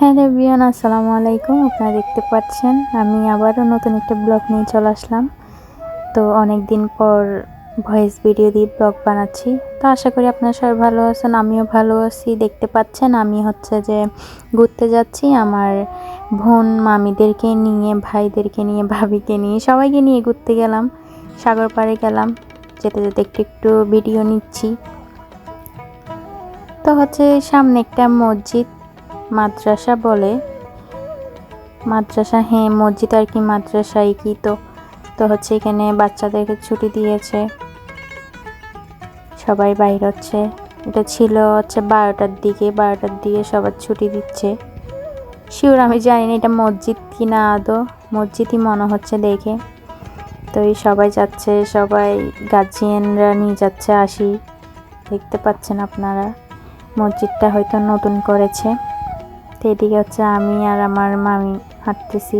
হ্যাঁ দেবিয়ান আসসালামু আলাইকুম। আপনারা দেখতে পাচ্ছেন, আমি আবারও নতুন একটা ব্লগ নিয়ে চলে আসলাম। তো অনেক দিন পর ভয়েস ভিডিও দিয়ে ব্লগ বানাচ্ছি। তো আশা করি আপনারা সবাই ভালো আছেন, আমিও ভালো আছি। দেখতে পাচ্ছেন, আমি হচ্ছে যে ঘুরতে যাচ্ছি আমার বোন মামিদেরকে নিয়ে, ভাইদেরকে নিয়ে, ভাবিকে নিয়ে, সবাইকে নিয়ে ঘুরতে গেলাম, সাগর পাড়ে গেলাম, যেতে যেতে একটু একটু ভিডিও নিচ্ছি। তো হচ্ছে সামনে একটা মসজিদ মাদ্রাসা বলে? মাদ্রাসা হ্যাঁ মসজিদ আর কি মাদ্রাসা কি তো? তো হচ্ছে এখানে বাচ্চাদেরকে ছুটি দিয়েছে। সবাই বাইর হচ্ছে। এটা ছিল হচ্ছে বারোটার দিকে। বারোটার দিকে সবার ছুটি দিচ্ছে। শিওর আমি জানি না এটা মসজিদ কি না আদৌ। মসজিদই মনে হচ্ছে দেখে। তো এই সবাই যাচ্ছে। সবাই গার্জিয়ানরা নিয়ে যাচ্ছে আসি। দেখতে পাচ্ছেন আপনারা। মসজিদটা হয়তো নতুন করেছে। এদিকে হচ্ছে আমি আর আমার মামি হাঁটতেছি।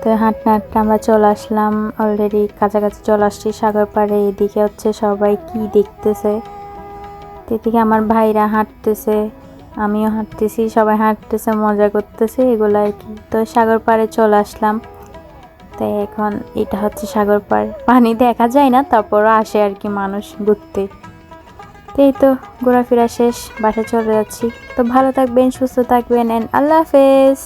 তো হাঁটতে হাঁটতে আমরা চলে আসলাম অলরেডি কাছাকাছি চলে আসছি সাগর পাড়ে, এদিকে হচ্ছে সবাই কি দেখতেছে। এদিকে আমার ভাইরা হাঁটতেছে, আমিও হাঁটতেছি, সবাই হাঁটতেছে, মজা করতেছে, এগুলো আর কি। তো সাগর পাড়ে চলে আসলাম। তাই এখন এটা হচ্ছে সাগর পাড়। পানি দেখা যায় না, তারপরও আসে আর কি মানুষ ঘুরতে। এই তো ঘোরাফেরা শেষ বাসা চলে যাচ্ছি। তো ভালো থাকবেন, সুস্থ থাকবেন অ্যান্ড আল্লাহ হাফেজ।